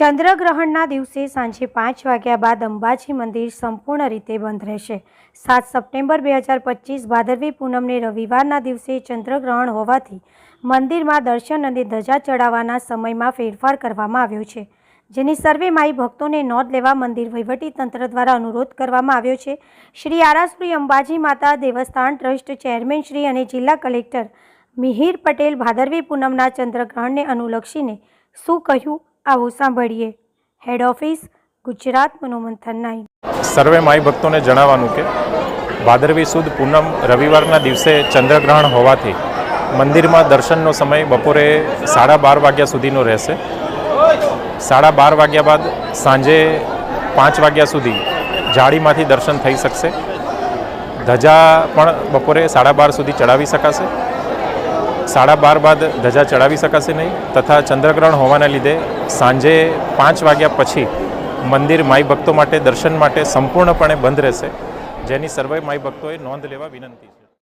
ચંદ્રગ્રહણના દિવસે સાંજે પાંચ વાગ્યા બાદ અંબાજી મંદિર સંપૂર્ણ રીતે બંધ રહેશે. સાત સપ્ટેમ્બર બે હજાર પચીસ ભાદરવી પૂનમને રવિવારના દિવસે ચંદ્રગ્રહણ હોવાથી મંદિરમાં દર્શન અને ધજા ચડાવવાના સમયમાં ફેરફાર કરવામાં આવ્યો છે. જેની સર્વે માઈ ભક્તોને નોંધ લેવા મંદિર વહીવટીતંત્ર દ્વારા અનુરોધ કરવામાં આવ્યો છે. શ્રી આરાસુરી અંબાજી માતા દેવસ્થાન ટ્રસ્ટ ચેરમેન શ્રી અને જિલ્લા કલેક્ટર મિહિર પટેલ ભાદરવી પૂનમના ચંદ્રગ્રહણને અનુલક્ષીને શું કહ્યું? આવો સાંભળીએ. Head office Gujarat Manomanthan nine. સર્વે માઈ ભક્તોને જણાવવાનું કે, ભાદરવી સુદ પૂનમ રવિવારના દિવસે ચંદ્રગ્રહણ હોવાથી મંદિરમાં દર્શનનો સમય બપોરે સાડા બાર વાગ્યા સુધીનો રહેશે. સાડા બાર વાગ્યા બાદ સાંજે પાંચ વાગ્યા સુધી જાળીમાંથી દર્શન થઈ શકશે. ધજા પણ બપોરે સાડા બાર સુધી ચડાવી શકાશે. સાડા બાર બાદ ધજા ચડાવી શકાશે નહીં, તથા ચંદ્રગ્રહણ હોવાના લીધે સાંજે પાંચ વાગ્યા પછી મંદિર માઈ ભક્તો માટે દર્શન માટે સંપૂર્ણપણે બંધ રહેશે. જેની સર્વે માઈ ભક્તોએ નોંધ લેવા વિનંતી છે.